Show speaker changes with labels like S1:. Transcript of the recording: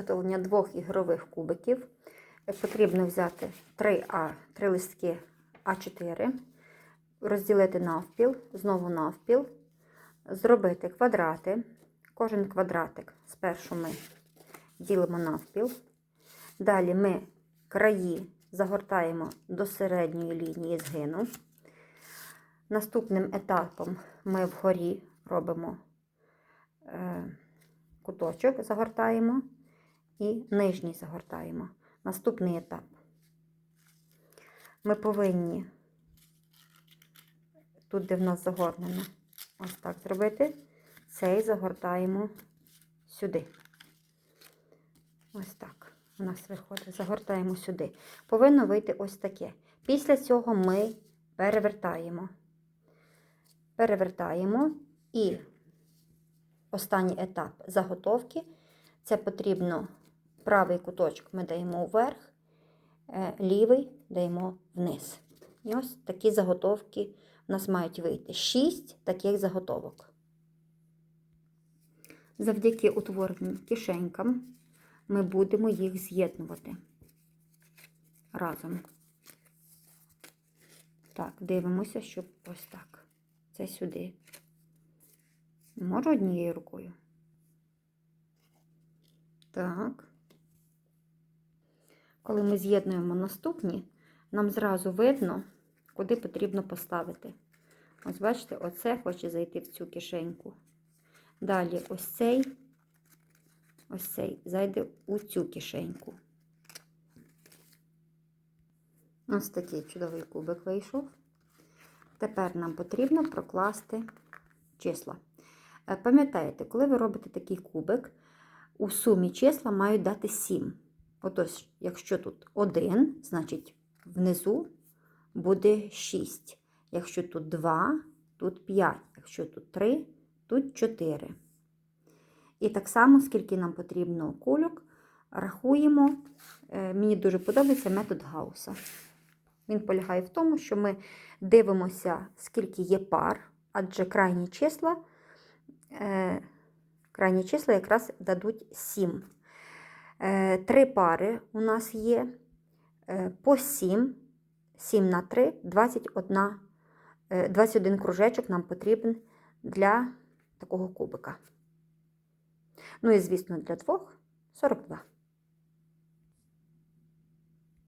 S1: виготовлення двох ігрових кубиків е, потрібно взяти 3 А, 3 листки А4, розділити навпіл, знову навпіл, зробити квадрати. Кожен квадратик спершу ми ділимо навпіл. Далі ми краї загортаємо до середньої лінії згину. Наступним етапом ми вгорі робимо е, куточок, загортаємо і нижній загортаємо. Наступний етап. Ми повинні тут, де в нас загорнено, ось так зробити. Цей загортаємо сюди. Ось так. У нас виходить, загортаємо сюди. Повинно вийти ось таке. Після цього ми перевертаємо. Перевертаємо і останній етап заготовки. Це потрібно правий куточок ми даємо вверх, е, лівий даємо вниз. І ось такі заготовки у нас мають вийти. Шість таких заготовок. Завдяки утвореним кишенькам ми будемо їх з'єднувати разом. Так, дивимося, щоб ось так. Це сюди. Можу однією рукою. Так. Коли ми з'єднуємо наступні, нам зразу видно, куди потрібно поставити. Ось бачите, оце хоче зайти в цю кишеньку. Далі ось цей, ось цей зайде у цю кишеньку. Ось такий чудовий кубик вийшов. Тепер нам потрібно прокласти числа. Е, Пам'ятаєте, коли ви робите такий кубик, у сумі числа мають дати 7. Отож, якщо тут 1, значить внизу буде 6. Якщо тут 2, тут 5. Якщо тут 3, тут 4. І так само, скільки нам потрібно кульок, рахуємо. Е, Мені дуже подобається метод Гауса. Він полягає в тому, що ми дивимося, скільки є пар, адже крайні числа, е, крайні числа якраз дадуть 7. Е, Три пари у нас є е, по 7, 7 на 3, 21, е, 21 кружечок нам потрібен для такого кубика. Ну і, звісно, для двох 42.